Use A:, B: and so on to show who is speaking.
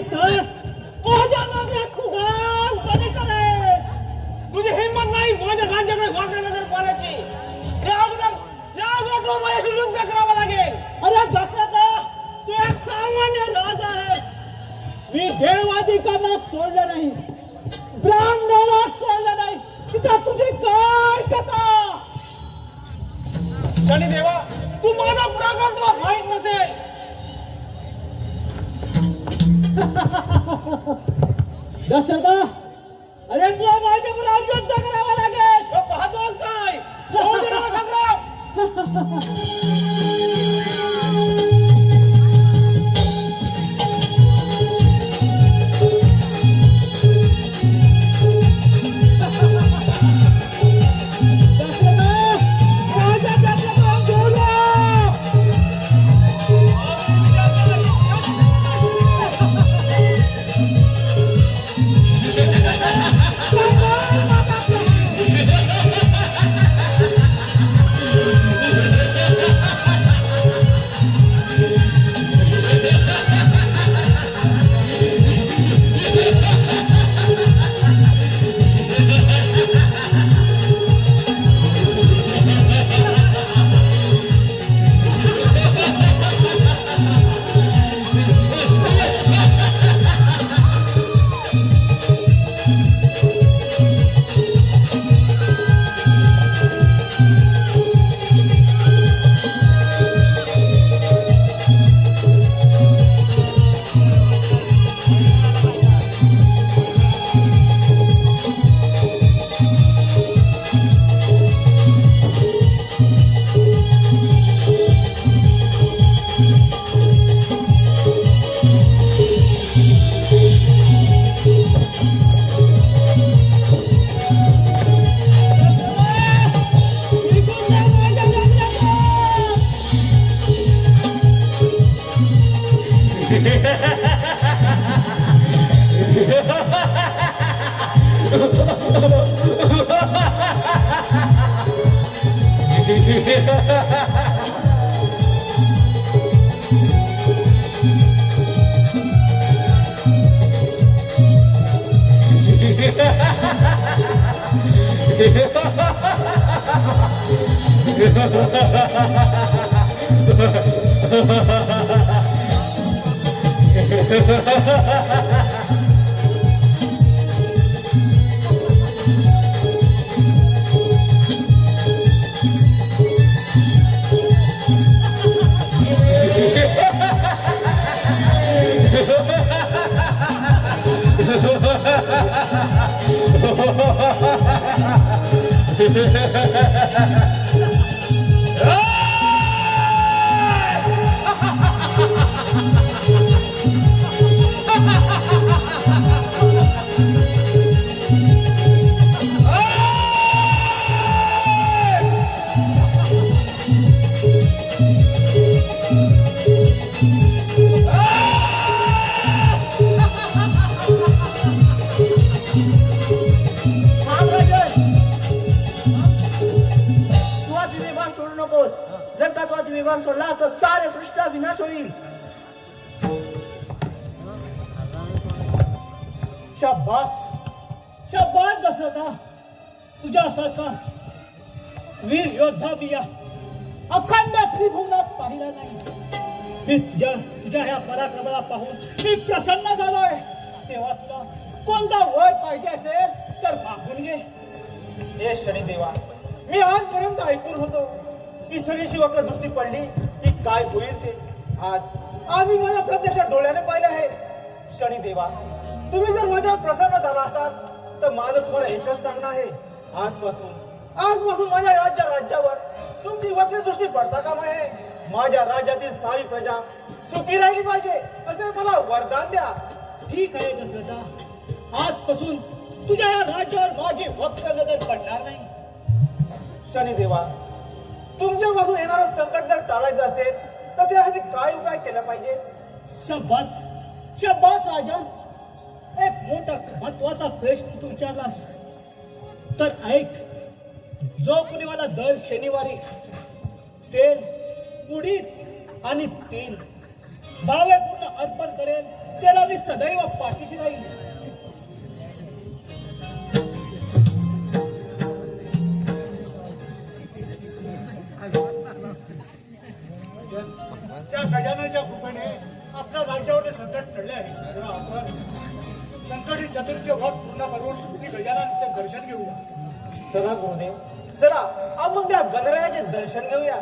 A: तर माझ्या नद्यात तू गावपणे करे तुझी हिंमत नाही माझ्या राज्याकडे वाकडे नगर पाण्याची. या अगोदर या अगोदर माझ्याशी युद्ध करावं लागेल. अरे दशरथ तू एक सामान्य राजा आहे. मी देवाधिकांना सोडलं नाही. ब्राह्मणाला सोडलं नाही. तिथं तुझी काय कथा? शनी देवा तू माझा प्रकार तुला माहीत नसेल. दशरथा अरे तुला माझ्यावर युद्ध करावं लागेल? तो पाहतोस काय? Ha ha ha Hahaha! 嘿嘿嘿嘿嘿嘿 जर को विमान सोडला
B: तर सारे सृष्टा विनाश होईल.
A: शाबास. शाबास दशरथा. तुझ्यासारखा वीर योद्धा बिया अखंड त्रिभुवनात पाहिला नाही. मी तुझ्या तुझ्या ह्या पराक्रमाला पाहून मी प्रसन्न झालोय. तेव्हा तुला कोणता वर पाहिजे असेल तर मागून घे.
B: हे शनिदेवा मी आजपर्यंत ऐकून होतो. की सगळी वक्र दृष्टी पडली की काय होईल ते. आज आम्ही माझ्या प्रत्यक्ष डोळ्याने पाहिले आहे. शनिदेवा तुम्ही जर माझ्यावर प्रसन्न झाला असाल तर माझं तुम्हाला एकच सांगणं आहे. आजपासून आजपासून माझ्या राज्या राज्यावर तुमची वक्र दृष्टी पडता कामा आहे माझ्या राज्यातील सारी प्रजा सुखी राहिली पाहिजे. असे मला वरदान द्या.
A: ठीक आहे दशरथा. आजपासून तुझ्या या राज्यावर माझी वक्र नजर पडणार नाही.
B: शनिदेवा तुमच्यापासून येणारं संकट जर टाळायचं असेल तर त्यासाठी काय उपाय केला पाहिजे?
A: शब्बास शब्बास राजा. एक मोठा महत्त्वाचा प्रश्न तू विचारलास तर ऐक जो कुणी मला दर शनिवारी तेल उडीद आणि तेल भावेपूर्ण अर्पण करेल त्याला मी सदैव पाठीशी राहील
C: संकट टळले आहे तेव्हा आपण संकट चतुर्थी व्रत पूर्ण करून श्री गजाननचे दर्शन घेऊया.
B: चला गुरुदेव. चला आपण त्या गणरायाचे दर्शन घेऊया.